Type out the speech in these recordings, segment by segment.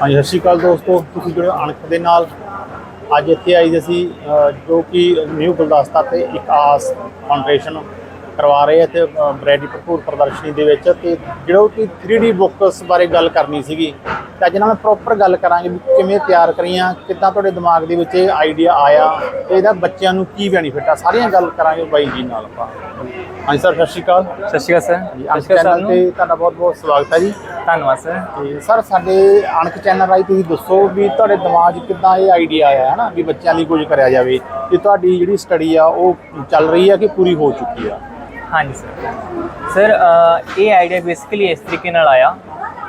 ਹਾਂਜੀ ਸਤਿ ਸ਼੍ਰੀ ਅਕਾਲ ਦੋਸਤੋ। ਤੁਸੀਂ ਜੁੜੇ ਅਣਖ ਦੇ ਨਾਲ। ਅੱਜ ਇੱਥੇ ਆਈ ਅਸੀਂ ਅ, ਜੋ ਕਿ ਨਿਊ ਗੁਲਦਸਤਾ ਤੇ ਇੱਕ ਆਸ ਫਾਊਂਡੇਸ਼ਨ ਕਰਵਾ ਰਹੇ ਤੇ ਬ੍ਰੈਡੀ ਭਰਪੂਰ ਪ੍ਰਦਰਸ਼ਨੀ ਦੇ ਵਿੱਚ ਤੇ ਜਿਹੜਾ ਕਿ 3D ਬੁੱਕਸ ਬਾਰੇ ਗੱਲ ਕਰਨੀ ਸੀਗੀ। ਤੇ ਅੱਜ ਨਾਲ ਮੈਂ ਪ੍ਰੋਪਰ ਗੱਲ ਕਰਾਂਗੇ ਵੀ ਕਿਵੇਂ ਤਿਆਰ ਕਰੀਆਂ ਕਿੱਦਾਂ ਤੁਹਾਡੇ ਦਿਮਾਗ ਦੇ ਵਿੱਚ ਇਹ ਆਈਡੀਆ ਆਇਆ ਤੇ ਇਹਦਾ ਬੱਚਿਆਂ ਨੂੰ ਕੀ ਬੈਨੀਫਿਟ ਆ ਸਾਰੀਆਂ ਗੱਲ ਕਰਾਂਗੇ ਬਾਈ ਜੀ ਨਾਲ ਆਪਾਂ। ਹਾਂਜੀ ਸਰ ਸਤਿ ਸ਼੍ਰੀ ਅਕਾਲ। ਸਤਿ ਸ਼੍ਰੀ ਅਕਾਲ ਸਰ। ਜੀ ਅਕਾਲ ਚੈਨਲ ਤੇ ਤੁਹਾਡਾ ਬਹੁਤ ਬਹੁਤ ਸਵਾਗਤ ਹੈ ਜੀ। ਧੰਨਵਾਦ ਸਰ ਤੇ ਸਰ ਸਾਡੇ ਅਣਖ ਚੈਨਲ ਰਾਹੀਂ ਤੁਸੀਂ ਦੱਸੋ ਵੀ ਤੁਹਾਡੇ ਦਿਮਾਗ 'ਚ ਕਿੱਦਾਂ ਇਹ ਆਈਡੀਆ ਆਇਆ ਹੈ ਨਾ ਵੀ ਬੱਚਿਆਂ ਲਈ ਕੁਝ ਕਰਿਆ ਜਾਵੇ ਤੇ ਤੁਹਾਡੀ ਜਿਹੜੀ ਸਟੱਡੀ ਆ ਉਹ ਚੱਲ ਰਹੀ ਆ ਕਿ ਪੂਰੀ ਹੋ ਚੁੱਕੀ ਆ? ਹਾਂਜੀ ਸਰ ਸਰ ਇਹ ਆਈਡੀਆ ਬੇਸਿਕਲੀ ਇਸ ਤਰੀਕੇ ਨਾਲ ਆਇਆ।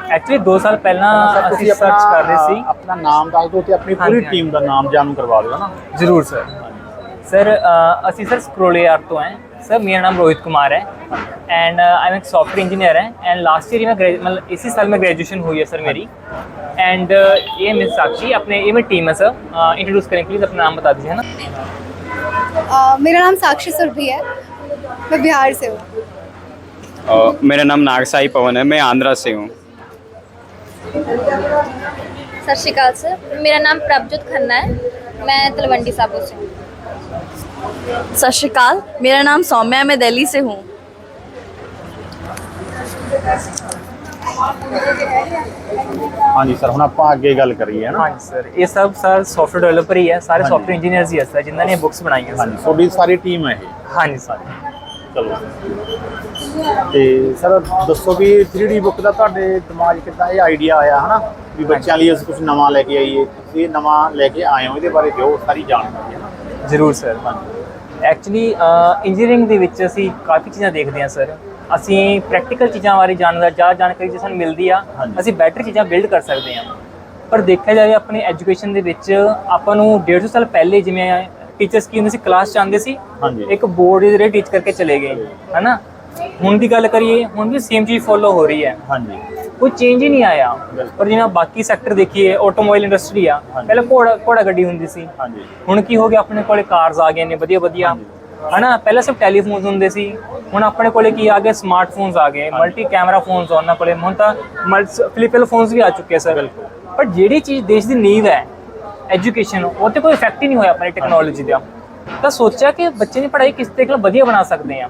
ਐਕਚੁਅਲੀ 2 ਸਾਲ ਪਹਿਲਾਂ ਅਸੀਂ ਸਰਚ ਕਰ ਰਹੇ ਸੀ। ਆਪਣਾ ਨਾਮ ਦੱਸ ਦਿਓ ਤੇ ਆਪਣੀ ਪੂਰੀ ਟੀਮ ਦਾ ਨਾਮ ਜਾਣੂ ਕਰਵਾ ਦਿਓ ਨਾ ਜ਼ਰੂਰ ਸਰ ਸਰ ਅਸੀਂ ਸਰ ਸਕਰੋਲੇਆਰ ਤੋਂ ਹੈ सर मेरा नाम रोहित कुमार है एंड आई एम एक सॉफ्टवेयर इंजीनियर है एंड लास्ट ईयर में मतलब इसी साल में ग्रेजुएशन हुई है सर मेरी। एंड uh, ये मिस साक्षी अपने ये मेरी टीम है सर इंट्रोड्यूस uh, करें प्लीज़ अपना नाम बता दीजिए है ना? Uh, मेरा नाम साक्षी सुरभि है। मैं बिहार से हूँ। Uh, मेरा नाम नागसाई पवन है मैं आंध्रा से हूँ। सत श्रीकाल सर मेरा नाम प्रभजोत खन्ना है मैं तलवंडी साबो से हूँ। सत श्रीकाल मेरा नाम सौम्या है मैं दिल्ली से हूँ ਹਾਂਜੀ ਸਰ ਹੁਣ ਆਪਾਂ ਅੱਗੇ ਗੱਲ ਕਰੀਏ ਨਾ ਹਾਂਜੀ ਸਰ ਇਹ ਸਭ ਸਰ ਸੌਫਟਵੇਅਰ ਡਿਵੈਲਪਰ ਹੀ ਹੈ ਸਾਰੇ ਹਾਂਜੀ। ਸੌਫਟਵੇਅਰ ਇੰਜੀਨੀਅਰਸ ਹੀ ਹੈ ਸਰ ਜਿਨ੍ਹਾਂ ਨੇ ਬੁੱਕਸ ਬਣਾਈਆਂ ਹਾਂਜੀ ਸਰ ਤੁਹਾਡੀ ਸਾਰੀ ਟੀਮ ਹੈ ਇਹ ਹਾਂਜੀ ਸਰ ਚਲੋ ਤੇ ਸਰ ਦੱਸੋ ਵੀ 3D ਬੁੱਕ ਦਾ ਤੁਹਾਡੇ ਦਿਮਾਗ 'ਚ ਕਿੱਦਾਂ ਇਹ ਆਈਡੀਆ ਆਇਆ ਹਨਾ ਵੀ ਬੱਚਿਆਂ ਲਈ ਅਸੀਂ ਕੁਝ ਨਵਾਂ ਲੈ ਕੇ ਆਈਏ ਤੁਸੀਂ ਇਹ ਨਵਾਂ ਲੈ ਕੇ ਆਏ ਹੋ ਇਹਦੇ ਬਾਰੇ ਦਿਓ ਸਾਰੀ ਜਾਣਕਾਰੀ ਹੈ ਨਾ ਜ਼ਰੂਰ ਸਰ ਐਕਚੁਅਲੀ ਇੰਜੀਨੀਅਰਿੰਗ ਦੇ ਵਿੱਚ ਅਸੀਂ ਕਾਫੀ ਚੀਜ਼ਾਂ ਦੇਖਦੇ ਹਾਂ ਸਰ ਅਸੀਂ ਪ੍ਰੈਕਟੀਕਲ ਚੀਜ਼ਾਂ ਬਾਰੇ ਜਾਣਦਾ ਜਾਂ ਜਾਣਕਾਰੀ ਜੇ ਸਾਨੂੰ ਮਿਲਦੀ ਆ। ਅਸੀਂ ਬੈਟਰ ਚੀਜ਼ਾਂ ਬਿਲਡ ਕਰ ਸਕਦੇ ਹਾਂ। ਪਰ ਦੇਖਿਆ ਜਾਵੇ ਆਪਣੀ ਐਜੂਕੇਸ਼ਨ ਦੇ ਵਿੱਚ ਆਪਾਂ ਨੂੰ 150 ਸਾਲ ਪਹਿਲੇ ਜਿਵੇਂ ਟੀਚਰਸ ਕੀ ਹੁੰਦੇ ਸੀ ਕਲਾਸ ਚ ਆਉਂਦੇ ਸੀ। ਇੱਕ ਬੋਰਡ ਦੇ ਜਿਹੜੇ ਟੀਚ ਕਰਕੇ ਚਲੇ ਗਏ ਹਨਾ? ਹੁਣ ਦੀ ਗੱਲ ਕਰੀਏ ਹੁਣ ਵੀ ਸੇਮ ਚੀਜ਼ ਫੋਲੋ ਹੋ ਰਹੀ ਹੈ। ਹਾਂਜੀ। ਕੋਈ ਚੇਂਜ ਹੀ ਨਹੀਂ ਆਇਆ। ਪਰ ਜਿਵੇਂ ਬਾਕੀ ਸੈਕਟਰ ਦੇਖੀਏ ਆਟੋਮੋਬਾਈਲ ਇੰਡਸਟਰੀ ਆ। ਪਹਿਲਾਂ ਘੋੜਾ ਘੋੜਾ ਗੱਡੀ ਹੁੰਦੀ ਸੀ। ਹਾਂਜੀ। ਹੁਣ ਕੀ ਹੋ ਗਿਆ? ਆਪਣੇ ਕੋਲੇ ਕਾਰਸ ਆ ਗਏ ਨੇ ਵਧੀਆ ਵਧੀਆ। ਹਨਾ? ਪਹਿਲਾਂ ਸਿਰਫ ਟੈਲੀਫੋਨਸ ਹੁੰਦੇ ਸੀ। ਹੁਣ ਆਪਣੇ ਕੋਲੇ ਕੀ ਆ ਗਏ? ਸਮਾਰਟਫੋਨਸ ਆ ਗਏ। ਮਲਟੀ ਕੈਮਰਾ ਫੋਨਸ ਉਹਨਾਂ ਕੋਲੇ। ਹੁਣ ਤਾਂ ਫਲਿਪਲ ਫੋਨਸ ਵੀ ਆ ਚੁੱਕੇ ਸਰ ਪਰ ਜਿਹੜੀ ਚੀਜ਼ ਦੇਸ਼ ਦੀ ਨੀਂਵ ਹੈ ਐਜੂਕੇਸ਼ਨ ਉਹ ਤੇ ਕੋਈ ਇਫੈਕਟ ਹੀ ਨਹੀਂ ਹੋਇਆ ਆਪਣੀ ਟੈਕਨੋਲੋਜੀ ਦਾ। ਤਾਂ ਸੋਚਿਆ ਕਿ ਬੱਚੇ ਦੀ ਪੜ੍ਹਾਈ ਕਿਸ ਤਰੀਕੇ ਨਾਲ ਵਧੀਆ ਬਣਾ ਸਕਦੇ ਆ?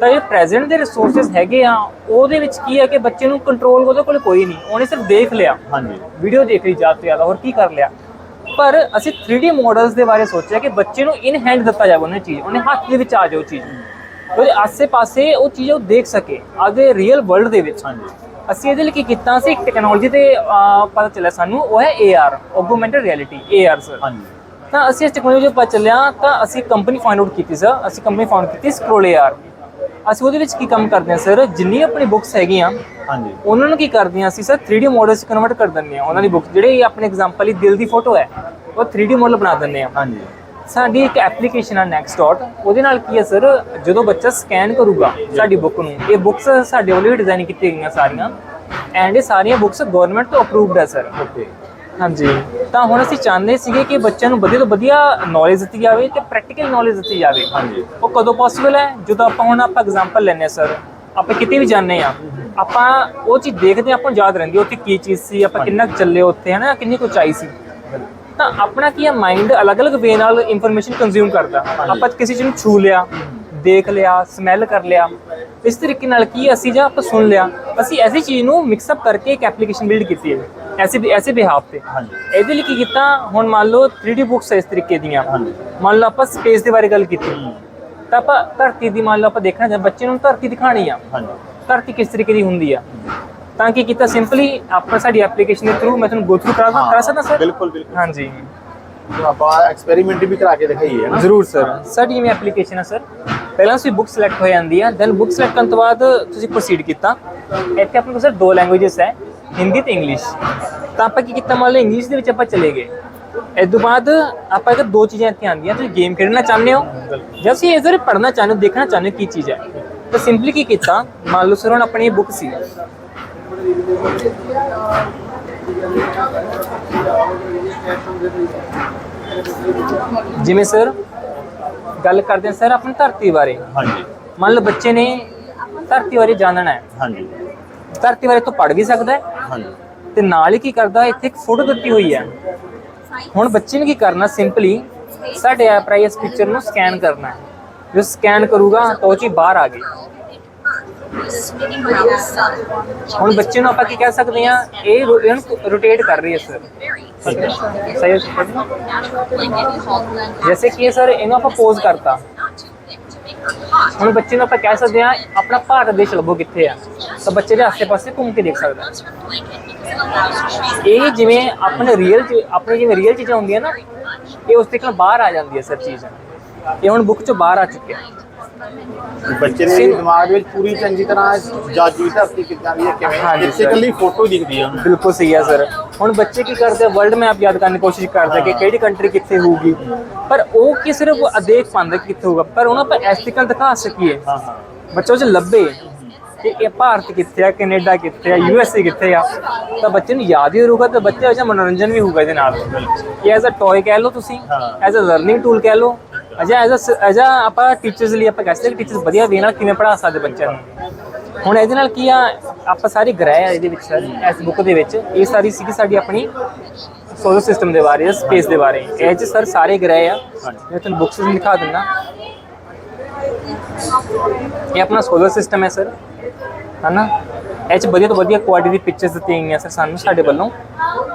ਤਾਂ ਇਹ ਪ੍ਰੈਜ਼ੈਂਟ ਦੇ ਰਿਸੋਰਸਸ ਹੈਗੇ ਆ ਉਹਦੇ ਵਿੱਚ ਕੀ ਹੈ ਕਿ ਬੱਚੇ ਨੂੰ ਕੰਟਰੋਲ ਉਹਦੇ ਕੋਲੇ ਕੋਈ ਨਹੀਂ। ਉਹਨੇ ਸਿਰਫ ਦੇਖ ਲਿਆ। ਹਾਂਜੀ। ਵੀਡੀਓ ਦੇਖ ਲਈ ਜ਼ਿਆਦਾ ਤੋਂ ਜ਼ਿਆਦਾ ਹੋਰ ਕੀ ਕਰ ਲਿਆ? ਪਰ ਅਸੀਂ 3D ਮਾਡਲਸ ਦੇ ਬਾਰੇ ਸੋਚਿਆ ਕਿ ਬੱਚੇ ਨੂੰ ਇਨ ਹੈਂਡ ਦਿੱਤਾ ਜਾਵੇ ਉਹਨੇ ਚੀਜ਼ ਉਹਨੇ ਹੱਥ ਦੇ ਵਿੱਚ ਆ ਜਾਓ ਚੀਜ਼। ਉਹਦੇ ਆਸੇ-ਪਾਸੇ ਉਹ ਚੀਜ਼ ਉਹ ਦੇਖ ਸਕੇ ਆਦੇ ਰੀਅਲ ਵਰਲਡ ਦੇ ਵਿੱਚ। ਹਾਂਜੀ। ਅਸੀਂ ਇਹਦੇ ਲਈ ਕੀ ਕੀਤਾ ਸੀ ਇੱਕ ਟੈਕਨੋਲੋਜੀ ਤੇ ਪਤਾ ਚੱਲਿਆ ਸਾਨੂੰ ਉਹ ਹੈ AR augmented reality AR sir ਹਾਂਜੀ। ਤਾਂ ਅਸੀਂ ਇਸ ਟੈਕਨੋਲੋਜੀ ਪਤਾ ਚੱਲਿਆ ਤਾਂ ਅਸੀਂ ਕੰਪਨੀ ਫਾਈਂਡ ਆਊਟ ਕੀਤੀ ਸਰ ਅਸੀਂ ਕੰਪਨੀ ਫਾਈਂਡ ਕੀਤੀ ਸਕਰੋਲ AR ਅਸੀਂ ਉਹਦੇ ਵਿੱਚ ਕੀ ਕੰਮ ਕਰਦੇ ਹਾਂ ਸਰ? ਜਿੰਨੀ ਆਪਣੀ ਬੁੱਕਸ ਹੈਗੀਆਂ ਹਾਂਜੀ। ਉਹਨਾਂ ਨੂੰ ਕੀ ਕਰਦੇ ਹਾਂ ਅਸੀਂ ਸਰ? 3D ਮਾਡਲ 'ਚ ਕਨਵਰਟ ਕਰ ਦਿੰਦੇ ਹਾਂ ਉਹਨਾਂ ਦੀ ਬੁੱਕ ਜਿਹੜੇ ਆਪਣੇ ਐਗਜ਼ਾਮਪਲ ਹੀ ਦਿਲ ਦੀ ਫੋਟੋ ਹੈ ਉਹ 3D ਮਾਡਲ ਬਣਾ ਦਿੰਦੇ ਹਾਂ। ਹਾਂਜੀ। ਸਾਡੀ ਇੱਕ ਐਪਲੀਕੇਸ਼ਨ ਆ ਨੈਕਸਟ ਡਾਟ ਉਹਦੇ ਨਾਲ ਕੀ ਹੈ ਸਰ? ਜਦੋਂ ਬੱਚਾ ਸਕੈਨ ਕਰੂਗਾ ਸਾਡੀ ਬੁੱਕ ਨੂੰ ਇਹ ਬੁੱਕਸ ਸਾਡੇ ਵੱਲੋਂ ਹੀ ਡਿਜ਼ਾਈਨ ਕੀਤੀਆਂ ਗਈਆਂ ਸਾਰੀਆਂ ਐਂਡ ਇਹ ਸਾਰੀਆਂ ਬੁੱਕਸ ਗਵਰਨਮੈਂਟ ਤੋਂ ਅਪਰੂਵਡ ਹੈ ਸਰ। ਓਕੇ ਹਾਂਜੀ। ਤਾਂ ਹੁਣ ਅਸੀਂ ਚਾਹੁੰਦੇ ਸੀਗੇ ਕਿ ਬੱਚਿਆਂ ਨੂੰ ਵਧੀਆ ਤੋਂ ਵਧੀਆ ਨੌਲੇਜ ਦਿੱਤੀ ਜਾਵੇ ਤੇ ਪ੍ਰੈਕਟੀਕਲ ਨੌਲੇਜ ਦਿੱਤੀ ਜਾਵੇ। ਹਾਂਜੀ। ਉਹ ਕਦੋਂ ਪੋਸੀਬਲ ਹੈ? ਜਦੋਂ ਆਪਾਂ ਹੁਣ ਆਪਾਂ ਐਗਜ਼ਾਮਪਲ ਲੈਂਦੇ ਹਾਂ ਸਰ ਆਪਾਂ ਕਿਤੇ ਵੀ ਜਾਂਦੇ ਆ ਆਪਾਂ ਉਹ ਚੀਜ਼ ਦੇਖਦੇ ਆਪਾਂ ਯਾਦ ਰਹਿੰਦੀ ਉੱਥੇ ਕੀ ਚੀਜ਼ ਸੀ ਆਪਾਂ ਕਿੰਨਾ ਚੱਲੇ ਉੱਥੇ ਹਨਾ? ਕਿੰਨੀ ਕੁ ਉਚਾਈ ਸੀ। ਤਾਂ ਆਪਣਾ ਕੀ ਹੈ ਮਾਈਂਡ ਅਲੱਗ-ਅਲੱਗ ਵੇ ਨਾਲ ਇਨਫੋਰਮੇਸ਼ਨ ਕੰਜ਼ਿਊਮ ਕਰਦਾ। ਆਪਾਂ ਕਿਸੇ ਚੀਜ਼ ਨੂੰ ਛੂ ਲਿਆ ਦੇਖ ਲਿਆ ਸਮੈਲ ਕਰ ਲਿਆ। ਇਸ ਤਰੀਕੇ ਨਾਲ ਕੀ ਅਸੀਂ ਜਾਂ ਆਪਾਂ ਸੁਣ ਲਿਆ ਅਸੀਂ ਐਸੀ ਚੀਜ਼ ਨੂੰ ਮਿਕਸ ਅਪ ਕਰਕੇ ਇੱਕ ਐਪਲੀਕੇਸ਼ਨ ਬਿਲਡ ਕੀਤੀ ਹੈ। ਐਸੇ ਐਸੇ ਬਿਹਾਫ ਤੇ। ਹਾਂਜੀ। ਇਹਦੇ ਲਈ ਕੀ ਕੀਤਾ ਹੁਣ ਮੰਨ ਲਓ 3D ਬੁੱਕਸ ਇਸ ਤਰੀਕੇ ਦੀਆਂ। ਮੰਨ ਲਓ ਆਪਾਂ ਸਪੇਸ ਦੇ ਬਾਰੇ ਗੱਲ ਕੀਤੀ। ਤਾਂ ਆਪਾਂ ਧਰਤੀ ਦੀ ਮੰਨ ਲਓ ਆਪਾਂ ਦੇਖਣਾ ਚਾਹੁੰਦੇ ਬੱਚੇ ਨੂੰ ਧਰਤੀ ਦਿਖਾਣੀ ਆ। ਹਾਂਜੀ। ਧਰਤੀ ਕਿਸ ਤਰੀਕੇ ਦੀ ਹੁੰਦੀ ਆ। ਤਾਂ ਕੀ ਕੀਤਾ ਸਿੰਪਲੀ ਆਪਾਂ ਸਾਡੀ ਐਪਲੀਕੇਸ਼ਨ ਦੇ ਥਰੂ ਮੈਂ ਤੁਹਾਨੂੰ ਗੋ ਥਰੂ ਕਰਾ ਕਰਾ ਸਕਦਾ ਸਰ ਬਿਲਕੁਲ ਬਿਲਕੁਲ। ਹਾਂਜੀ। ਆਪਾਂ ਐਕਸਪੈਰੀਮੈਂਟ ਵੀ ਕਰਾ ਕੇ ਦਿਖਾਈਏ ਨਾ? ਜ਼ਰੂਰ, ਸਰ। ਸਾਡੀ ਜਿਵੇਂ ਐਪਲੀਕੇਸ਼ਨ ਹੈ ਸਰ, ਪਹਿਲਾਂ ਤੁਸੀਂ ਬੁੱਕ ਸਿਲੈਕਟ ਹੋ ਜਾਂਦੀ ਆ ਦੈਨ ਬੁੱਕ ਸਿਲੈਕਟ ਕਰਨ ਤੋਂ ਬਾਅਦ ਤੁਸੀਂ ਪ੍ਰੋਸੀਡ ਕੀਤਾ। ਇੱਥੇ ਆਪਣੇ ਕੋਲ, ਸਰ, ਦੋ ਲੈਂਗੁਏਜਸ ਹੈ, ਹਿੰਦੀ ਤੇ ਇੰਗਲਿਸ਼ ਤਾਂ ਆਪਾਂ ਕੀ ਕੀਤਾ, ਮੰਨ ਲਓ ਇੰਗਲਿਸ਼ ਦੇ ਵਿੱਚ ਆਪਾਂ ਚਲੇ ਗਏ। ਇਸ ਤੋਂ ਬਾਅਦ ਆਪਾਂ ਇਹ ਦੋ ਚੀਜ਼ਾਂ ਇੱਥੇ ਆਉਂਦੀਆਂ, ਤੁਸੀਂ ਗੇਮ ਖੇਡਣਾ ਚਾਹੁੰਦੇ ਹੋ, ਜਾਂ ਤੁਸੀਂ ਇਸ ਪੜ੍ਹਨਾ ਚਾਹੁੰਦੇ ਹੋ, ਦੇਖਣਾ ਚਾਹੁੰਦੇ ਹੋ ਕੀ ਚੀਜ਼ ਹੈ। ਤਾਂ ਸਿੰਪਲੀ ਕੀ ਕੀਤਾ, ਮੰਨ ਲਓ, ਸਰ, ਹੁਣ ਆਪਣੀ ਬੁੱਕ ਸੀ। ਜਿਵੇਂ ਸਰ ਗੱਲ ਕਰਦੇ ਸਰ ਆਪਣੀ ਧਰਤੀ ਬਾਰੇ। ਹਾਂਜੀ। ਮੰਨ ਲਓ ਬੱਚੇ ਨੇ ਧਰਤੀ ਬਾਰੇ ਜਾਣਨਾ ਹੈ। ਹਾਂਜੀ। ਧਰਤੀ ਬਾਰੇ ਤੋਂ ਪੜ੍ਹ ਵੀ ਸਕਦਾ ਹੈ। ਹਾਂਜੀ। ਤੇ ਨਾਲ ਹੀ ਕੀ ਕਰਦਾ ਇੱਥੇ ਇੱਕ ਫੋਟੋ ਦਿੱਤੀ ਹੋਈ ਹੈ। ਹੁਣ ਬੱਚੇ ਨੇ ਕੀ ਕਰਨਾ ਸਿੰਪਲੀ ਸਾਡੇ ਐਪ ਰਾਹੀਂ ਇਸ ਪਿਕਚਰ ਨੂੰ ਸਕੈਨ ਕਰਨਾ ਹੈ। ਜੋ ਸਕੈਨ ਕਰੂਗਾ ਤਾਂ ਉਹ ਚੀਜ਼ ਬਾਹਰ ਆ ਗਈ। ਹੁਣ ਬੱਚੇ ਨੂੰ ਆਪਾਂ ਕੀ ਕਹਿ ਸਕਦੇ ਹਾਂ, ਇਹ ਰੋਟੇਟ ਕਰ ਰਹੀ ਹੈ ਸਰ ਸਹੀ ਜੈਸੇ ਕਿ ਸਰ ਇਹਨੂੰ ਆਪਾਂ ਪੋਜ਼ ਕਰਤਾ। ਹੁਣ ਬੱਚੇ ਨੂੰ ਆਪਾਂ ਕਹਿ ਸਕਦੇ ਹਾਂ, ਆਪਣਾ ਭਾਰਤ ਦੇਸ਼ ਲੱਭੋ ਕਿੱਥੇ ਆ। ਤਾਂ ਬੱਚੇ ਦੇ ਆਸੇ-ਪਾਸੇ ਘੁੰਮ ਕੇ ਦੇਖ ਸਕਦਾ ਇਹ ਜਿਵੇਂ ਆਪਣੇ ਰੀਅਲ ਆਪਣੇ ਜਿਵੇਂ ਰੀਅਲ ਚੀਜ਼ਾਂ ਹੁੰਦੀਆਂ ਨਾ, ਇਹ ਉਸ ਤਰੀਕੇ ਬਾਹਰ ਆ ਜਾਂਦੀ ਹੈ ਸਰ ਚੀਜ਼। ਇਹ ਹੁਣ ਬੁੱਕ ਚੋਂ ਬਾਹਰ ਆ ਚੁੱਕਿਆ। ਬੱਚੇ ਦੇ ਦਿਮਾਗ ਵਿੱਚ ਪੂਰੀ ਚੰਗੀ ਤਰ੍ਹਾਂ ਜਾਜੂ ਧਰਤੀ ਕਿੱਦਾਂ ਦੀ ਹੈ ਕਿਵੇਂ ਇੱਥੇ। ਇਕੱਲੀ ਫੋਟੋ ਦਿਖਦੀ ਆ। ਬਿਲਕੁਲ ਸਹੀ ਹੈ ਸਰ ਹੁਣ ਬੱਚੇ ਕੀ ਕਰਦੇ ਵਰਲਡ ਮੈਪ ਯਾਦ ਕਰਨ ਦੀ ਕੋਸ਼ਿਸ਼ ਕਰਦੇ ਕਿ ਕਿਹੜੀ ਕੰਟਰੀ ਕਿੱਥੇ ਹੋਊਗੀ। ਪਰ ਉਹ ਕੀ ਸਿਰਫ ਦੇਖ ਪਾਉਂਦਾ ਕਿੱਥੇ ਹੋਊਗਾ। ਪਰ ਉਹਨਾਂ ਆਪਾਂ ਐਸਟੀਕਲ ਦਿਖਾ ਸਕੀਏ। ਹਾਂ ਹਾਂ। ਬੱਚਾ ਉਹ ਲੱਭੇ ਕਿ ਇਹ ਭਾਰਤ ਕਿੱਥੇ ਆ ਕੈਨੇਡਾ ਕਿੱਥੇ ਆ ਯੂਐਸਏ ਕਿੱਥੇ ਆ। ਤਾਂ ਬੱਚੇ ਨੂੰ ਯਾਦ ਹੀ ਰਹੂਗਾ ਤੇ ਬੱਚੇ ਅਜਾ ਮਨੋਰੰਜਨ ਵੀ ਹੋਊਗਾ ਇਹਦੇ ਨਾਲ। ਇਹ ਐਜ਼ ਅ ਟੌਏ ਕਹਿ ਲਓ ਤੁਸੀਂ। ਐਜ਼ ਅ ਲਰਨਿੰਗ ਟੂਲ ਕਹਿ ਲਓ। ਅਜਾ ਐਜ਼ ਅ ਐਜ਼ ਆਪਾਂ ਟੀਚਰਸ ਲਈ ਆਪਾਂ ਕਹਿ ਸਕਦੇ ਕਿ ਟੀਚਰਸ ਵਧੀਆ ਵੇ ਨਾਲ ਕਿਵੇਂ ਪੜ੍ਹਾ ਸਕਦੇ ਬੱਚਿਆਂ ਨੂੰ। ਹੁਣ ਇਹਦੇ ਨਾਲ ਕੀ ਆ, ਆਪਾਂ ਸਾਰੇ ਗ੍ਰਹਿ ਆ ਇਹਦੇ ਵਿੱਚ ਸਰ ਇਸ ਬੁੱਕ ਦੇ ਵਿੱਚ, ਇਹ ਸਾਰੀ ਸੀਗੀ ਸਾਡੀ ਆਪਣੀ ਸੋਲਰ ਸਿਸਟਮ ਦੇ ਬਾਰੇ ਸਪੇਸ ਦੇ ਬਾਰੇ। ਇਹ ਚ ਸਰ ਸਾਰੇ ਗ੍ਰਹਿ ਆ। ਮੈਂ ਤੁਹਾਨੂੰ ਬੁੱਕਸ ਵਿੱਚ ਦਿਖਾ ਦਿੰਦਾ। ਇਹ ਆਪਣਾ ਸੋਲਰ ਸਿਸਟਮ ਹੈ ਸਰ ਹਨਾ? ਇਹ ਚ ਵਧੀਆ ਤੋਂ ਵਧੀਆ ਕੁਆਲਿਟੀ ਦੀ ਪਿਕਚਰਸ ਦਿੱਤੀਆਂ ਗਈਆਂ ਸਰ ਸਾਨੂੰ ਸਾਡੇ ਵੱਲੋਂ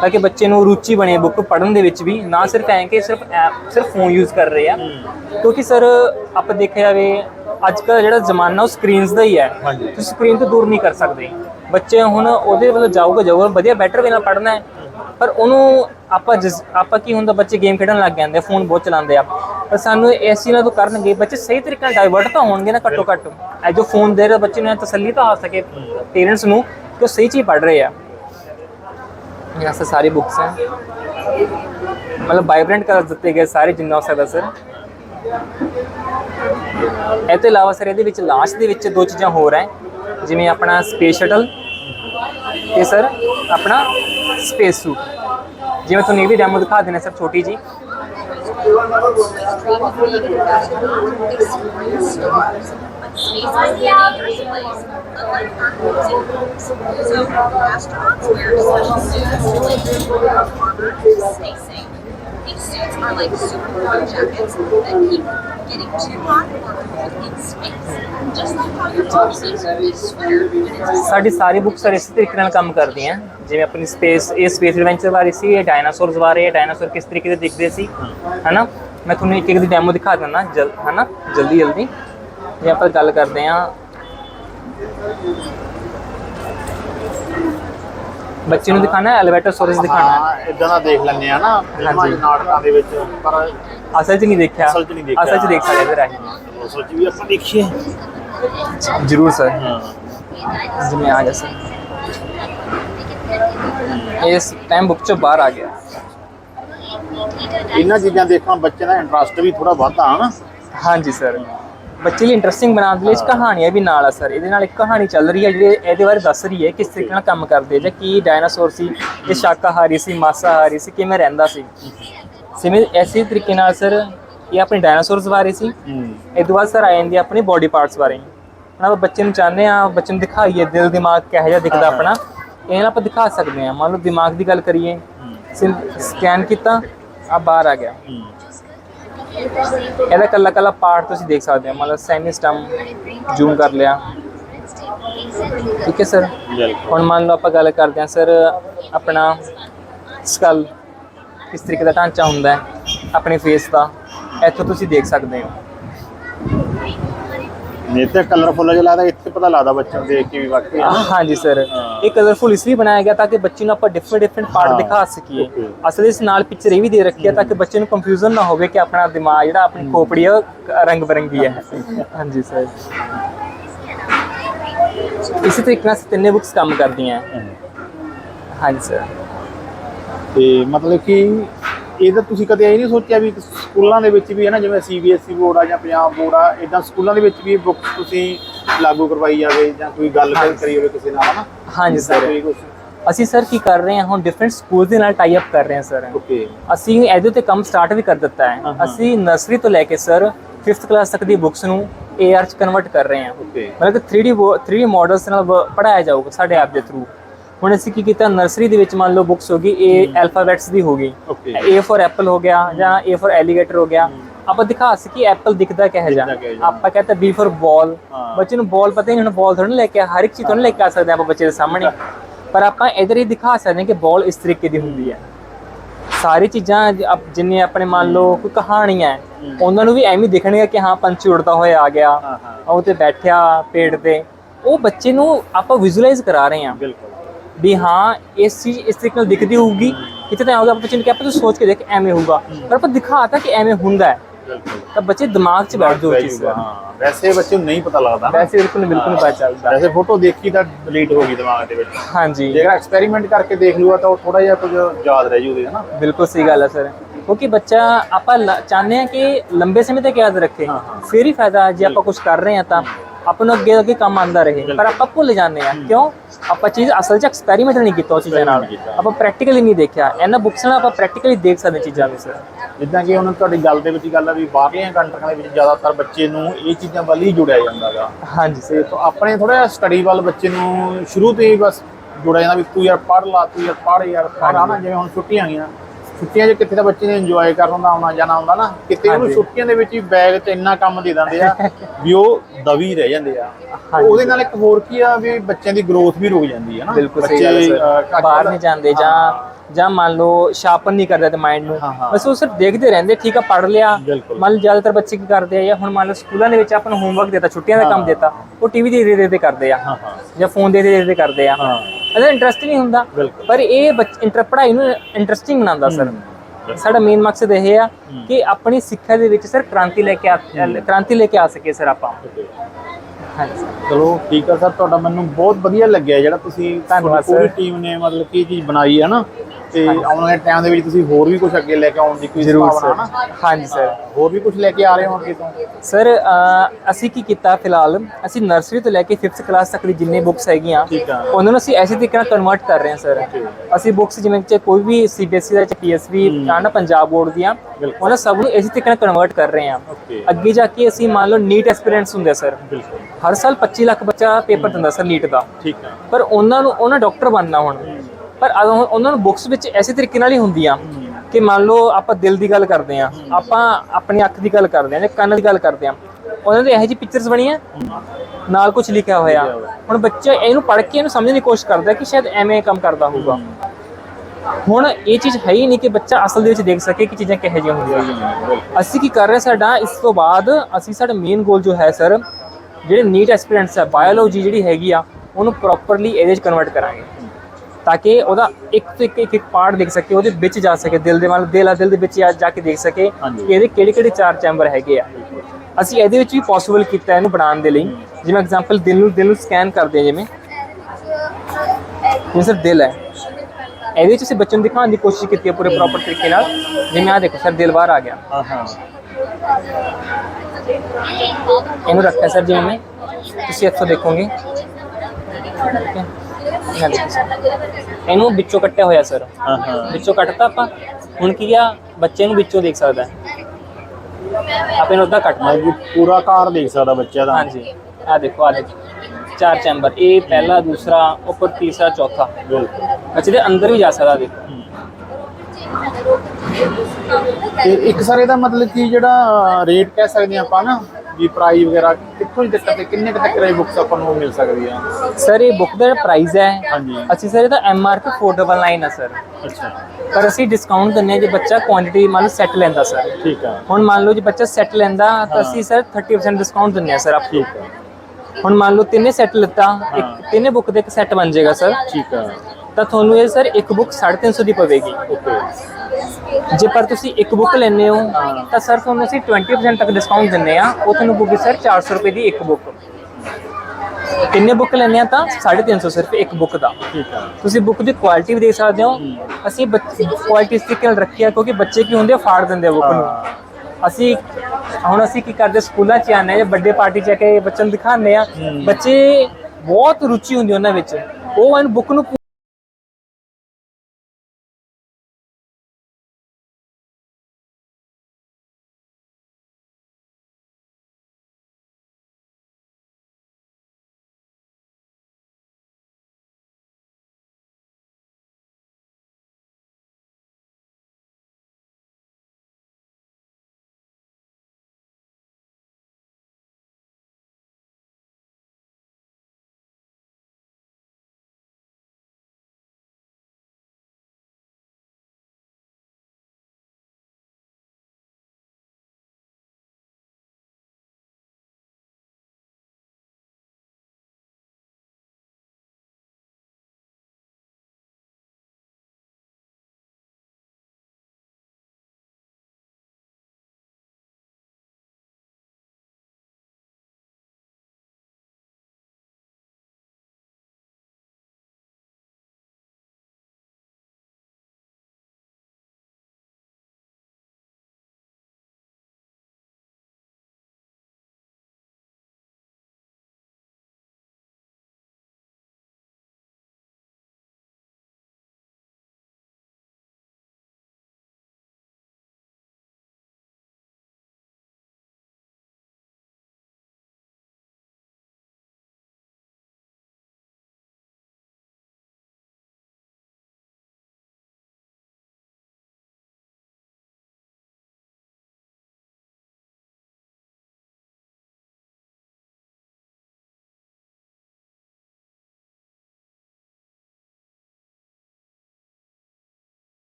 ਤਾਂ ਕਿ ਬੱਚੇ ਨੂੰ ਰੁਚੀ ਬਣੇ ਬੁੱਕ ਪੜ੍ਹਨ ਦੇ ਵਿੱਚ ਵੀ ਨਾ ਸਿਰਫ ਐਂ ਕਿ ਸਿਰਫ ਐਪ ਸਿਰਫ ਫੋਨ ਯੂਜ਼ ਕਰ ਰਹੇ ਆ। ਕਿਉਂਕਿ ਸਰ ਆਪਾਂ ਦੇਖਿਆ ਜਾਵੇ ਅੱਜ ਕੱਲ੍ਹ ਜਿਹੜਾ ਜ਼ਮਾਨਾ ਉਹ ਸਕਰੀਨਸ ਦਾ ਹੀ ਹੈ। ਤੁਸੀਂ ਸਕਰੀਨ ਤੋਂ ਦੂਰ ਨਹੀਂ ਕਰ ਸਕਦੇ। ਬੱਚੇ ਹੁਣ ਉਹਦੇ ਵੱਲੋਂ ਜਾਊਗਾ ਜਾਊਗਾ ਵਧੀਆ ਬੈਟਰ ਵੇ ਨਾਲ ਪੜ੍ਹਨਾ ਹੈ। ਪਰ ਉਹਨੂੰ ਆਪਾਂ ਆਪਾਂ ਕੀ ਹੁੰਦਾ ਬੱਚੇ ਗੇਮ ਖੇਡਣ ਲੱਗ ਜਾਂਦੇ ਫੋਨ ਬਹੁਤ ਚਲਾਉਂਦੇ ਆ। ਪਰ ਸਾਨੂੰ ਇਸ ਚੀਜ਼ ਨਾਲ ਤੋਂ ਕਰਨਗੇ ਬੱਚੇ ਸਹੀ ਤਰੀਕੇ ਨਾਲ ਡਾਈਵਰਟ ਤਾਂ ਹੋਣਗੇ ਨਾ ਘੱਟੋ ਘੱਟ ਇਹ ਜੋ ਫੋਨ ਦੇ ਰਹੇ ਬੱਚੇ ਨੂੰ ਇਹ ਤਸੱਲੀ ਤਾਂ ਆ ਸਕੇ ਪੇਰੈਂਟਸ ਨੂੰ ਕਿ ਉਹ ਸਹੀ ਚੀਜ਼ ਪੜ੍ਹ ਰਹੇ ਆ यहाँ से सारी बुक्स हैं मतलब वाइब्रेंट ਕਲਰ ਦਿੱਤੇ ਗਏ ਸਾਰੇ ਜਿੰਨਾ ਹੋ ਸਕਦਾ ਸਰ ਇਹ ਤੋਂ ਇਲਾਵਾ ਸਰ ਇਹਦੇ ਵਿੱਚ ਲਾਸਟ ਦੇ ਵਿੱਚ ਦੋ ਚੀਜ਼ਾਂ ਹੋਰ ਹੈ ਜਿਵੇਂ ਆਪਣਾ ਸਪੇਸ ਸ਼ਟਲ ਤੇ ਸਰ ਆਪਣਾ ਸਪੇਸ ਸੂਟ ਜਿਵੇਂ ਤੁਹਾਨੂੰ ਇਹ ਵੀ ਡੈਮੋ ਦਿਖਾ ਦੇਣਾ ਸਰ ਛੋਟੀ ਜੀ gravitated not explore stars, but space is the dangerous place, unlike Earth moves in. So astronauts wear special suits like armor and. These suits are like super jackets that keep getting too hot in space. Just like how your top suits a sweater when it's ਸਾਡੀ ਸਾਰੀ book sir ਇਸੇ ਤਰੀਕੇ ਨਾਲ ਕੰਮ ਕਰਦੀਆਂ। ਜਿਵੇਂ ਆਪਣੀ space ਇਹ space adventure ਬਾਰੇ ਸੀ, ਇਹ ਡਾਇਨਾਸੌਰਸ ਬਾਰੇ ਹੈ ਡਾਇਨਾਸੌਰ ਕਿਸ ਤਰੀਕੇ ਦੇ ਦਿਖਦੇ ਸੀ, ਹਨਾ? ਮੈਂ ਤੁਹਾਨੂੰ ਇੱਕ ਇੱਕ ਦੀ ਡੈਮੋ ਦਿਖਾ ਦਿੰਦਾ, ਜਲ ਹਨਾ? ਜਲਦੀ ਜਲਦੀ ਜੇ ਆਪਾਂ ਗੱਲ ਕਰਦੇ ਹਾਂ। ਬੱਚੇ ਨੂੰ ਦਿਖਾਣਾ ਹੈ ਐਲੀਵੇਟਰ ਸੋਰਸ ਦਿਖਾਣਾ ਹੈ? ਹਾਂ ਇਦਾਂ ਦਾ ਦੇਖ ਲੈਂਦੇ ਆ ਨਾ ਫਿਲਮਾਂ ਹਾਂਜੀ। ਚ ਨਾਟਕਾਂ ਦੇ ਵਿੱਚ ਪਰ ਅਸਲ 'ਚ ਨਹੀਂ ਦੇਖਿਆ। ਅਸਲ 'ਚ ਨਹੀਂ ਦੇਖਿਆ। ਅਸਲ 'ਚ ਦੇਖ ਸਕਦੇ ਇਹਦੇ ਰਾਹੀਂ ਅਸਲ 'ਚ ਵੀ ਆਪਾਂ ਦੇਖੀਏ। ਜ਼ਰੂਰ ਸਰ। ਹਾਂ। ਜਿਵੇਂ ਆ ਜਾ ਸਰ। ਇਸ ਟਾਈਮ ਬੁੱਕ ਚੋਂ ਬਾਹਰ ਆ ਗਿਆ। ਇਹਨਾਂ ਚੀਜ਼ਾਂ ਦੇਖਣ ਬੱਚੇ ਦਾ ਇੰਟਰਸਟ ਵੀ ਥੋੜਾ ਵੱਧਦਾ ਹਨਾ? ਹਾਂਜੀ ਸਰ। ਬੱਚੇ ਲਈ ਇੰਟਰਸਟਿੰਗ ਬਣਾਉਣ ਦੇ ਲਈ ਇਸ ਕਹਾਣੀਆਂ ਵੀ ਨਾਲ ਆ ਸਰ। ਇਹਦੇ ਨਾਲ ਇੱਕ ਕਹਾਣੀ ਚੱਲ ਰਹੀ ਹੈ ਜਿਹੜੀ ਇਹਦੇ ਬਾਰੇ ਦੱਸ ਰਹੀ ਹੈ ਕਿਸ ਤਰੀਕੇ ਨਾਲ ਕੰਮ ਕਰਦੇ ਜਾਂ ਕੀ ਡਾਇਨਾਸੌਰ ਸੀ ਇਹ ਸ਼ਾਕਾਹਾਰੀ ਸੀ ਮਾਸਾਹਾਰੀ ਸੀ ਕਿਵੇਂ ਰਹਿੰਦਾ ਸੀ। ਸਿਵੇਂ ਐਸੇ ਤਰੀਕੇ ਨਾਲ ਸਰ ਇਹ ਆਪਣੇ ਡਾਇਨਾਸੌਰਸ ਬਾਰੇ ਸੀ। ਇਹ ਤੋਂ ਬਾਅਦ ਸਰ ਆ ਜਾਂਦੀ ਆਪਣੀ ਬਾਡੀ ਪਾਰਟਸ ਬਾਰੇ। ਹੁਣ ਆਪਾਂ ਬੱਚੇ ਨੂੰ ਚਾਹੁੰਦੇ ਆ ਬੱਚੇ ਨੂੰ ਦਿਖਾਈਏ ਦਿਲ ਦਿਮਾਗ ਕਿਹੋ ਜਿਹਾ ਦਿਖਦਾ ਆਪਣਾ। ਇਹ ਨਾਲ ਆਪਾਂ ਦਿਖਾ ਸਕਦੇ ਆ ਮੰਨ ਲਓ ਦਿਮਾਗ ਦੀ ਗੱਲ ਕਰੀਏ। ਸਕੈਨ ਕੀਤਾ ਆ ਬਾਹਰ ਆ ਗਿਆ। ਇਹਦਾ ਕੱਲਾ ਕੱਲਾ ਪਾਰਟ ਤੁਸੀਂ ਦੇਖ ਸਕਦੇ ਹੋ। ਮਤਲਬ ਸੈਨਿਸਟਮ ਜ਼ੂਮ ਕਰ ਲਿਆ। ਠੀਕ ਹੈ ਸਰ ਹੁਣ ਮੰਨ ਲਓ ਆਪਾਂ ਗੱਲ ਕਰਦੇ ਹਾਂ ਸਰ ਆਪਣਾ ਸਕਲ ਕਿਸ ਤਰੀਕੇ ਦਾ ਢਾਂਚਾ ਹੁੰਦਾ ਹੈ ਆਪਣੇ ਫੇਸ ਦਾ। ਇੱਥੋਂ ਤੁਸੀਂ ਦੇਖ ਸਕਦੇ ਹੋ। ਨਹੀਂ ਤੇ ਕਲਰਫੁੱਲ ਜਿਹਾ ਲੱਗਦਾ ਇੱਥੇ ਪਤਾ ਲੱਗਦਾ ਬੱਚੇ ਨੂੰ ਦੇਖ ਕੇ ਵੀ ਵਾਕਈ ਹਨਾ। ਹਾਂਜੀ ਸਰ ਹਾਂ। ਇਹ ਕਲਰਫੁਲ ਇਸ ਲਈ ਬਣਾਇਆ ਗਿਆ ਤਾਂ ਕਿ ਬੱਚੇ ਨੂੰ ਆਪਾਂ ਡਿਫਰੈਂਟ ਡਿਫਰੈਂਟ ਪਾਰਟ ਹਾਂ। ਦਿਖਾ ਸਕੀਏ Okay. ਅਸਲ ਇਸ ਨਾਲ ਪਿਕਚਰ ਇਹ ਵੀ ਦੇ ਰੱਖੀ ਹੈ ਤਾਂ ਕਿ ਬੱਚੇ ਨੂੰ ਕੰਫਿਊਜ਼ਨ ਨਾ ਹੋਵੇ ਕਿ ਆਪਣਾ ਦਿਮਾਗ ਜਿਹੜਾ ਆਪਣੀ ਖੋਪੜੀ ਹੈ ਉਹ ਰੰਗ ਬਰੰਗੀ ਹੈ ਹਾਂਜੀ ਸਰ ਇਸੇ ਤਰੀਕੇ ਨਾਲ ਤਿੰਨੇ ਬੁੱਕਸ ਕੰਮ ਕਰਦੀਆਂ ਹਾਂਜੀ ਸਰ ਤੇ ਮਤਲਬ ਕਿ ਇਹ ਤਾਂ ਤੁਸੀਂ ਕਦੇ ਇਹ ਨਹੀਂ ਸੋਚਿਆ ਵੀ ਸਕੂਲਾਂ ਦੇ ਵਿੱਚ ਵੀ ਹੈ ਨਾ ਜਿਵੇਂ ਸੀਬੀਐਸਈ ਬੋਰਡ ਆ ਜਾਂ ਪੰਜਾਬ ਬੋਰਡ ਆ ਇਦਾਂ ਸਕੂਲਾਂ ਦੇ ਵਿੱਚ ਵੀ ਬੁੱਕਸ ਤੁਸੀਂ ਲਾਗੂ ਕਰਵਾਈ ਜਾਵੇ ਜਾਂ ਕੋਈ ਗੱਲ। ਕਰੀ ਹੋਵੇ ਕਿਸੇ ਨਾਲ ਹਨਾ ਹਾਂਜੀ ਸਰ। ਅਸੀਂ ਸਰ ਕੀ ਕਰ ਰਹੇ ਹਾਂ ਹੁਣ ਡਿਫਰੈਂਟ ਸਕੂਲ ਦੇ ਨਾਲ ਟਾਈ ਅਪ ਕਰ ਰਹੇ ਹਾਂ ਸਰ। ਓਕੇ ਅਸੀਂ ਇਹਦੇ ਤੇ ਕੰਮ ਸਟਾਰਟ ਵੀ ਕਰ ਦਿੱਤਾ ਹੈ। ਅਸੀਂ ਨਰਸਰੀ ਤੋਂ ਲੈ ਕੇ ਸਰ 5th ਕਲਾਸ ਤੱਕ ਦੀ ਬੁੱਕਸ ਨੂੰ AR ਚ ਕਨਵਰਟ ਕਰ ਰਹੇ ਹਾਂ। ਓਕੇ ਮਤਲਬ ਕਿ 3D ਵੋ- 3D ਮਾਡਲਸ ਨਾਲ ਪੜਾਇਆ ਜਾਊਗਾ ਸਾਡੇ ਐਪ ਦੇ ਥਰੂ ਹੁਣ ਅਸੀਂ ਕੀ ਕੀਤਾ ਨਰਸਰੀ ਦੇ ਵਿੱਚ ਮੰਨ ਲਓ ਬੁక్స్ ਹੋ ਗਈ ਇਹ ਐਲਫਾਬੈਟਸ ਦੀ ਹੋ ਗਈ। A ਫॉर ਐਪਲ ਹੋ ਗਿਆ ਜਾਂ A ਫॉर ਐਲੀਗੇਟਰ ਹੋ ਗਿਆ। ਆਪਾਂ ਦਿਖਾ ਸਕੀ ਐਪਲ ਦਿਖਦਾ ਕਿਹੋ ਜਾ ਆਪਾਂ ਕਹਤਾ B ਫॉर ਬਾਲ ਬੱਚੇ ਨੂੰ ਬਾਲ ਪਤਾ ਹੀ ਨਹੀਂ ਹੁਣ ਬਾਲ ਥੋੜਾ ਲੈ ਕੇ ਹਰ ਇੱਕ ਚੀਜ਼ ਥੋੜਾ ਲੈ ਕੇ ਆ ਸਕਦੇ ਆਪਾਂ ਬੱਚੇ ਦੇ ਸਾਹਮਣੇ। ਪਰ ਆਪਾਂ ਇਧਰ ਹੀ ਦਿਖਾ ਸਕਦੇ ਹਾਂ ਕਿ ਬਾਲ ਇਸ ਤਰੀਕੇ ਦੀ ਹੁੰਦੀ ਹੈ। ਸਾਰੀ ਚੀਜ਼ਾਂ ਆਪ ਜਿੰਨੇ ਆਪਣੇ ਮੰਨ ਲਓ ਕੋਈ ਕਹਾਣੀਆਂ ਹੈ ਉਹਨਾਂ ਨੂੰ ਵੀ ਐਵੇਂ ਦੇਖਣਗੇ ਕਿ ਹਾਂ ਪੰਛੀ ਉੜਦਾ ਹੋਇਆ ਆ ਗਿਆ। ਉਹ ਤੇ ਬੈਠਿਆ ਪੇੜ ਤੇ। ਉਹ ਬੱਚੇ ਨੂੰ ਆਪਾਂ ਵਿਜ਼ੂਅਲਾਈਜ਼ ਕਰਾ ਰਹੇ ਹਾਂ। ਬਿਲਕੁਲ। ਵੀ ਹਾਂ ਇਸ ਚੀਜ਼ ਇਸ ਤਰੀਕੇ ਨਾਲ ਦਿਖਦੀ ਹੋਊਗੀ ਕਿਤੇ ਤਾਂ ਆਉਂਦਾ ਆਪਾਂ ਬੱਚੇ ਨੂੰ ਕਿਹਾ ਆਪਾਂ ਤੂੰ ਸੋਚ ਕੇ ਦੇਖ ਐਵੇਂ ਹੋਊਗਾ ਪਰ ਆਪਾਂ ਦਿਖਾਤਾ ਕਿ ਐਵੇਂ ਹੁੰਦਾ ਹੈ ਬਿਲਕੁਲ ਤਾਂ ਬੱਚੇ ਦਿਮਾਗ 'ਚ ਬੈਠ ਜਾਊ ਉਹ ਚੀਜ਼ ਹਾਂ ਵੈਸੇ ਬੱਚੇ ਨੂੰ ਨਹੀਂ ਪਤਾ ਲੱਗਦਾ ਨਾ। ਵੈਸੇ ਬਿਲਕੁਲ ਬਿਲਕੁਲ ਨਹੀਂ ਪਤਾ ਚੱਲਦਾ ਵੈਸੇ ਫੋਟੋ ਦੇਖੀ ਤਾਂ ਡਿਲੀਟ ਹੋ ਗਈ ਦਿਮਾਗ ਦੇ ਵਿੱਚ ਹਾਂਜੀ ਜੇਕਰ ਐਕਸਪੈਰੀਮੈਂਟ ਕਰਕੇ ਦੇਖ ਲੂਗਾ ਤਾਂ ਉਹ ਥੋੜਾ ਜਿਹਾ ਕੁਝ ਯਾਦ ਰਹਿ ਜੂ ਉਹਦੇ ਹਨਾ ਬਿਲਕੁਲ ਸਹੀ ਗੱਲ ਹੈ ਸਰ ਕਿਉਂਕਿ ਬੱਚਾ ਆਪਾਂ ਲ- ਚਾਹੁੰਦੇ ਹਾਂ ਕਿ ਲੰਬੇ ਸਮੇਂ ਤੱਕ ਯਾਦ ਰੱਖੇ ਫਿਰ ਹੀ ਫਾਇਦਾ ਹੈ। ਜੇ ਆਪਾਂ ਕੁਝ ਕਰ ਰਹੇ ਹਾਂ ਤਾਂ ਆਪਾਂ ਨੂੰ ਅੱਗੇ ਅੱਗੇ ਕੰਮ ਆਂਦਾ ਰਹੇ। ਪਰ ਆਪਾਂ ਭੁੱਲ ਜਾਂਦੇ ਆ ਕਿਉਂ? ਆਪਾਂ ਚੀਜ਼ ਅਸਲ 'ਚ ਐਕਸਪੈਰੀਮੈਂਟ ਨਹੀਂ ਕੀਤਾ ਉਹ ਚੀਜ਼ਾਂ ਨਾਲ। ਆਪਾਂ ਪ੍ਰੈਕਟੀਕਲੀ ਨਹੀਂ ਦੇਖਿਆ। ਇਹਨਾਂ ਬੁੱਕਸ ਨਾਲ ਆਪਾਂ ਪ੍ਰੈਕਟੀਕਲੀ ਦੇਖ ਸਕਦੇ ਚੀਜ਼ਾਂ ਵੀ ਸਰ ਜਿੱਦਾਂ ਕਿ ਉਹਨਾਂ ਤੁਹਾਡੀ ਗੱਲ ਦੇ ਵਿੱਚ ਗੱਲ ਆ ਵੀ ਬਾਹਰਲੀਆਂ ਕੰਟਰੀਆਂ ਦੇ ਵਿੱਚ ਜ਼ਿਆਦਾਤਰ ਬੱਚੇ ਨੂੰ ਇਹ ਚੀਜ਼ਾਂ ਵੱਲ ਹੀ ਜੁੜਿਆ ਜਾਂਦਾਗਾ ਹਾਂਜੀ ਤੇ ਤੋਂ ਆਪਣੇ ਥੋੜਾ ਜਿਹਾ ਸਟੱਡੀ ਵੱਲ ਬੱਚੇ ਨੂੰ ਸ਼ੁਰੂ ਤੋਂ ਹੀ ਬਸ ਜੁੜਿਆ ਜਾਂਦਾ ਵੀ ਤੂੰ ਯਾਰ ਪੜ੍ਹ ਲਾ ਤੂੰ ਯਾਰ ਪੜ੍ਹ ਯਾਰ ਪੜ੍ਹ ਆ ਨਾ ਜਿਵੇਂ ਹੁਣ ਛੁੱਟੀਆਂ ਆਈਆਂ। ਛੁੱਟੀਆਂ 'ਚ ਕਿੱਥੇ ਤਾਂ ਬੱਚੇ ਨੇ ਇੰਜੋਏ ਕਰਨ ਹੁੰਦਾ ਆਉਣਾ ਜਾਣਾ ਹੁੰਦਾ ਨਾ ਕਿਤੇ ਉਹਨੂੰ। ਛੁੱਟੀਆਂ ਦੇ ਵਿੱਚ ਹੀ ਬੈਗ 'ਚ ਇੰਨਾ ਕੰਮ ਦੇ ਦਿੰਦੇ ਆ ਵੀ ਉਹ ਦਵੀ ਰਹਿ ਜਾਂਦੇ ਆ। ਉਹਦੇ ਨਾਲ ਇੱਕ ਹੋਰ ਕੀ ਆ ਵੀ ਬੱਚਿਆਂ ਦੀ ਗਰੋਥ ਵੀ ਰੁਕ ਜਾਂਦੀ ਹੈ ਨਾ ਘੱਟ ਬਾਹਰ ਨਹੀਂ ਜਾਂਦੇ ਜਾਂ ਜਾਂ ਮੰਨ ਲਓ ਸ਼ਾਰਪਨ ਨਹੀਂ ਕਰਦੇ ਤੇ ਮਾਈਂਡ ਨੂੰ। ਬਸ ਉਹ ਸਿਰਫ ਦੇਖਦੇ ਰਹਿੰਦੇ ਠੀਕ ਆ ਪੜ ਲਿਆ। ਮੰਨ ਲਓ ਜ਼ਿਆਦਾਤਰ ਬੱਚੇ ਕੀ ਕਰਦੇ ਆ ਜਾਂ ਹੁਣ ਮੰਨ ਲਓ ਸਕੂਲਾਂ ਦੇ ਵਿੱਚ ਆਪਾਂ ਨੂੰ ਹੋਮਵਰਕ ਦਿੱਤਾ ਛੁੱਟੀਆਂ ਦਾ ਕੰਮ ਦਿੱਤਾ ਉਹ ਟੀਵੀ ਦੇ ਦੇ ਦੇ ਕਰਦੇ ਆ। ਜਾਂ ਫੋਨ ਦੇ ਦੇ ਦੇ ਕਰਦੇ ਆ। ਇਹਦਾ ਇੰਟਰਸਟ ਨਹੀਂ ਹੁੰਦਾ। ਪਰ ਇਹ ਬੱਚ- ਇੰਟਰ ਪੜ੍ਹਾਈ ਨੂੰ ਇੰਟਰਸਟਿੰਗ ਬਣਾਉਂਦਾ ਸਰ। ਸਾਡਾ ਮੇਨ ਮਕਸਦ ਇਹ ਆ ਕਿ ਆਪਣੀ ਸਿੱਖਿਆ ਦੇ ਵਿੱਚ ਸਰ ਕ੍ਰਾਂਤੀ ਲੈ ਕੇ ਆ ਕ੍ਰਾਂਤੀ ਲੈ ਕੇ ਆ ਸਕੇ ਸਰ ਆਪਾਂ। ਹਾਂਜੀ। ਚਲੋ ਠੀਕ ਆ ਸਰ ਤੁਹਾਡਾ ਮੈਨੂੰ ਬਹੁਤ ਵਧੀਆ ਲੱਗਿਆ ਜਿਹੜਾ ਤੁਸੀਂ ਪੂਰੀ। ਟੀਮ ਨੇ ਮਤਲਬ ਕਿ ਚੀਜ਼ ਬਣਾਈ ਹੈ ਨਾ। ਤੇ ਆਉਣ ਵਾਲੇ ਟਾਈਮ ਦੇ ਵਿੱਚ ਤੁਸੀਂ ਹੋਰ ਵੀ ਕੁਝ ਅੱਗੇ ਲੈ ਕੇ ਆਉਣ ਦੀ ਕੋਈ ਜ਼ਰੂਰ ਸਰ। ਹਾਂਜੀ ਸਰ। ਹੋਰ ਵੀ ਕੁਝ ਲੈ ਕੇ ਆ ਰਹੇ ਹੋ ਅੱਗੇ ਤੋਂ? ਸਰ ਅਸੀਂ ਕੀ ਕੀਤਾ ਫਿਲਹਾਲ? ਅਸੀਂ ਨਰਸਰੀ ਤੋਂ ਲੈ ਕੇ 5th ਕਲਾਸ ਤੱਕ ਦੀ ਜਿੰਨੇ ਬੁੱਕਸ ਹੈਗੀਆਂ। ਉਹਨਾਂ ਨੂੰ ਅਸੀਂ ਐਸੇ ਤਰੀਕੇ ਨਾਲ ਕਨਵਰਟ ਕਰ ਰਹੇ ਹਾਂ ਸਰ। ਅਸੀਂ ਬੁੱਕਸ ਜਿਵੇਂ ਕਿ ਕੋਈ ਵੀ ਸੀਬੀਐਸਈ ਦਾ ਚ ਪੀਐਸਬੀ ਜਾਂ ਨਾ ਪੰਜਾਬ ਬੋਰਡ ਦੀਆਂ ਉਹਨਾਂ ਸਭ ਨੂੰ ਐਸੇ ਤਰੀਕੇ ਨਾਲ ਕਨਵਰਟ ਕਰ ਰਹੇ ਹਾਂ। ਅੱਗੇ ਜਾ ਕੇ ਅਸੀਂ ਮੰਨ ਲਓ ਨੀਟ ਐਸਪੀਰੈਂਟਸ ਹੁੰਦੇ ਸਰ। ਬਿਲਕੁਲ। ਹਰ ਸਾਲ 25 ਲੱਖ ਬੱਚਾ ਪੇਪਰ ਦਿੰਦਾ ਸਰ ਨੀਟ ਦਾ। ਠੀਕ ਆ। ਪਰ ਉਹਨਾਂ ਨੂੰ ਉਹਨਾਂ ਡਾਕਟਰ ਬਣਨਾ ਹੁਣ। ਪਰ ਉਹਨਾਂ ਨੂੰ ਬੁੱਕਸ ਵਿੱਚ ਐਸੇ ਤਰੀਕੇ ਨਾਲ ਹੀ ਹੁੰਦੀਆਂ ਕਿ ਮੰਨ ਲਓ ਆਪਾਂ ਦਿਲ ਦੀ ਗੱਲ ਕਰਦੇ ਆ ਆਪਾਂ ਆਪਣੀ ਅੱਖ ਦੀ ਗੱਲ ਕਰਦੇ ਆ ਜਾਂ ਕੰਨ ਦੀ ਗੱਲ ਕਰਦੇ ਆ ਉਹਨਾਂ ਦੇ ਇਹੋ ਜਿਹੀ ਪਿਕਚਰਸ ਬਣੀਆਂ ਨਾਲ ਕੁਝ ਲਿਖਿਆ ਹੋਇਆ। ਹੁਣ ਬੱਚਾ ਇਹਨੂੰ ਪੜ੍ਹ ਕੇ ਇਹਨੂੰ ਸਮਝਣ ਦੀ ਕੋਸ਼ਿਸ਼ ਕਰਦਾ ਕਿ ਸ਼ਾਇਦ ਐਵੇਂ ਕੰਮ ਕਰਦਾ ਹੋਊਗਾ। ਹੁਣ ਇਹ ਚੀਜ਼ ਹੈ ਹੀ ਨਹੀਂ ਕਿ ਬੱਚਾ ਅਸਲ ਦੇ ਵਿੱਚ ਦੇਖ ਸਕੇ ਕਿ ਚੀਜ਼ਾਂ ਕਿਹੋ ਜਿਹੀਆਂ ਹੁੰਦੀਆਂ। ਅਸੀਂ ਕੀ ਕਰ ਰਹੇ ਸਾਡਾ ਇਸ ਤੋਂ ਬਾਅਦ ਅਸੀਂ ਸਾਡਾ ਮੇਨ ਗੋਲ ਜੋ ਹੈ ਸਰ ਜਿਹੜੇ ਨੀਟ ਐਸਪੀਰੈਂਟਸ ਹੈ ਬਾਇਓਲੋਜੀ ਜਿਹੜੀ ਹੈਗੀ ਆ ਉਹਨੂੰ ਪ੍ਰੋਪਰਲੀ ਇਹਦੇ ਵਿੱਚ ਕਨਵਰਟ ਕਰਾਂਗੇ। ਤਾਂ ਕਿ ਉਹਦਾ ਇੱਕ ਤੋਂ ਇੱਕ ਇੱਕ ਪਾਰਟ ਦੇਖ ਸਕੇ ਉਹਦੇ ਵਿੱਚ ਜਾ ਸਕੇ ਦਿਲ ਦੇ ਵੱਲ ਦਿਲ ਆ ਦਿਲ ਦੇ ਵਿੱਚ ਜਾ ਕੇ ਦੇਖ ਸਕੇ। ਕਿ ਇਹਦੇ ਕਿਹੜੇ ਕਿਹੜੇ ਚਾਰ ਚੈਂਬਰ ਹੈਗੇ ਆ। ਅਸੀਂ ਇਹਦੇ ਵਿੱਚ ਵੀ ਪੋਸੀਬਲ ਕੀਤਾ ਇਹਨੂੰ ਬਣਾਉਣ ਦੇ ਲਈ। ਜਿਵੇਂ ਐਗਜ਼ਾਮਪਲ ਦਿਲ ਨੂੰ ਦਿਲ ਨੂੰ ਸਕੈਨ ਕਰਦੇ ਆ ਜਿਵੇਂ। ਜਿਵੇਂ ਸਰ ਦਿਲ ਹੈ। ਇਹਦੇ ਵਿੱਚ ਅਸੀਂ ਬੱਚੇ ਨੂੰ ਦਿਖਾਉਣ ਦੀ ਕੋਸ਼ਿਸ਼ ਕੀਤੀ ਹੈ ਪੂਰੇ ਪ੍ਰੋਪਰ ਤਰੀਕੇ ਨਾਲ। ਜਿਵੇਂ ਆ ਦੇਖੋ ਸਰ ਦਿਲ ਬਾਹਰ ਆ ਗਿਆ। ਹਾਂ ਇਹਨੂੰ ਰੱਖਿਆ ਸਰ ਜਿਵੇਂ ਤੁਸੀਂ ਇੱਥੋਂ ਦੇਖੋਗੇ। ਠੀਕ ਹੈ। ਇਹ। ਇਹਨੂੰ ਵਿੱਚੋਂ ਕੱਟਿਆ ਹੋਇਆ ਸਰ। ਹਾਂ ਹਾਂ। ਵਿੱਚੋਂ ਕੱਟਤਾ ਆਪਾਂ। ਹੁਣ ਕੀ ਆ? ਬੱਚੇ ਨੂੰ ਵਿੱਚੋਂ ਦੇਖ ਸਕਦਾ। ਆਪੇ ਨੂੰ ਅੱਧਾ ਕੱਟਣਾ ਕਿ ਪੂਰਾ ਕਾਰ ਦੇਖ ਸਕਦਾ ਬੱਚਾ ਦਾ। ਹਾਂਜੀ। ਆ ਦੇਖੋ ਆ ਦੇਖੋ। ਚਾਰ ਚੈਂਬਰ। ਇਹ ਪਹਿਲਾ ਦੂਸਰਾ ਉੱਪਰ ਤੀਸਰਾ ਚੌਥਾ। ਬਿਲਕੁਲ। ਬੱਚੇ ਦੇ ਅੰਦਰ ਵੀ ਜਾ ਸਕਦਾ ਦੇਖੋ। ਤੇ ਇੱਕ ਸਰ ਇਹਦਾ ਮਤਲਬ ਕਿ ਜਿਹੜਾ ਰੇਟ ਕਹਿ ਸਕਦੇ ਹਾਂ ਆਪਾਂ ਨਾ ਵੀ ਪ੍ਰਾਈਸ ਵਗੈਰਾ ਕਿੱਥੋਂ ਤੱਕ ਤੇ ਕਿੰਨੇ ਕੁ ਤੱਕ ਇਹ ਬੁੱਕਸ ਆਪਾਂ ਨੂੰ ਮਿਲ ਸਕਦੀ ਆ ਸਰ ਇਹ ਬੁੱਕ ਦਾ ਪ੍ਰਾਈਸ ਹੈ ਹਾਂਜੀ। ਅਸੀਂ ਸਰ ਇਹਦਾ ਐਮ ਆਰ ਪੀ 499 ਹੈ ਸਰ ਅੱਛਾ। ਪਰ ਅਸੀਂ ਡਿਸਕਾਊਂਟ ਦਿੰਨੇ ਜੇ ਬੱਚਾ ਕੁਆਂਟੀਟੀ ਮੰਨ ਲਓ ਸੈੱਟ ਲੈਂਦਾ ਸਰ ਠੀਕ ਆ। ਹੁਣ ਮੰਨ ਲਓ ਜੇ ਬੱਚਾ ਸੈੱਟ ਲੈਂਦਾ ਤਾਂ ਅਸੀਂ ਸਰ 30% ਡਿਸਕਾਊਂਟ ਦਿੰਨੇ ਆ ਸਰ ਆਪ ਠੀਕ ਆ। ਹੁਣ ਮੰਨ ਲਓ ਤਿੰਨੇ ਸੈੱਟ ਲਿੱਤਾ ਇੱਕ ਤਿੰਨੇ ਬੁੱਕ ਦੇ ਇੱਕ ਸੈੱਟ ਬਣ ਜਾਏਗਾ ਸਰ ਠੀਕ ਆ। ਤਾਂ ਤੁਹਾਨੂੰ ਇਹ ਸਰ ਇੱਕ ਬੁੱਕ 350 ਦੀ ਪਵੇਗੀ। ਓਕੇ ਜੇ ਪਰ ਤੁਸੀਂ ਇੱਕ ਬੁੱਕ ਲੈਂਦੇ ਹੋ ਤਾਂ ਸਰ ਤੁਹਾਨੂੰ ਅਸੀਂ 20% ਤੱਕ ਡਿਸਕਾਊਂਟ ਦਿੰਨੇ ਆ ਉਹ ਤੁਹਾਨੂੰ ਬੁੱਕ ਸਰ 400 ਰੁਪਏ ਦੀ ਇੱਕ ਬੁੱਕ। ਕਿੰਨੇ ਬੁੱਕ ਲੈਂਦੇ ਆ ਤਾਂ 350 ਸਿਰਫ ਇੱਕ ਬੁੱਕ ਦਾ। ਠੀਕ ਆ। ਤੁਸੀਂ ਬੁੱਕ ਦੀ ਕੁਆਲਿਟੀ ਵੀ ਦੇਖ ਸਕਦੇ ਹੋ। ਅਸੀਂ ਕੁਆਲਿਟੀ ਇਸ ਤਰੀਕੇ ਨਾਲ ਰੱਖੀ ਆ ਕਿਉਂਕਿ ਬੱਚੇ ਕੀ ਹੁੰਦੇ ਆ ਫਾੜ ਦਿੰਦੇ ਆ ਬੁੱਕ ਨੂੰ। ਅਸੀਂ ਹੁਣ ਅਸੀਂ ਕੀ ਕਰਦੇ ਸਕੂਲਾਂ 'ਚ ਆਨੇ ਜਾਂ ਵੱਡੇ ਪਾਰਟੀ 'ਚ ਆ ਕੇ ਬੱਚਿਆਂ ਨੂੰ ਦਿਖਾਉਂਦੇ ਆ ਬੱਚੇ ਬਹੁਤ ਰੁਚੀ ਹੁੰਦੀ ਉਹਨਾਂ ਵਿੱਚ। ਉਹ ਐਨ ਬੁੱਕ ਨੂੰ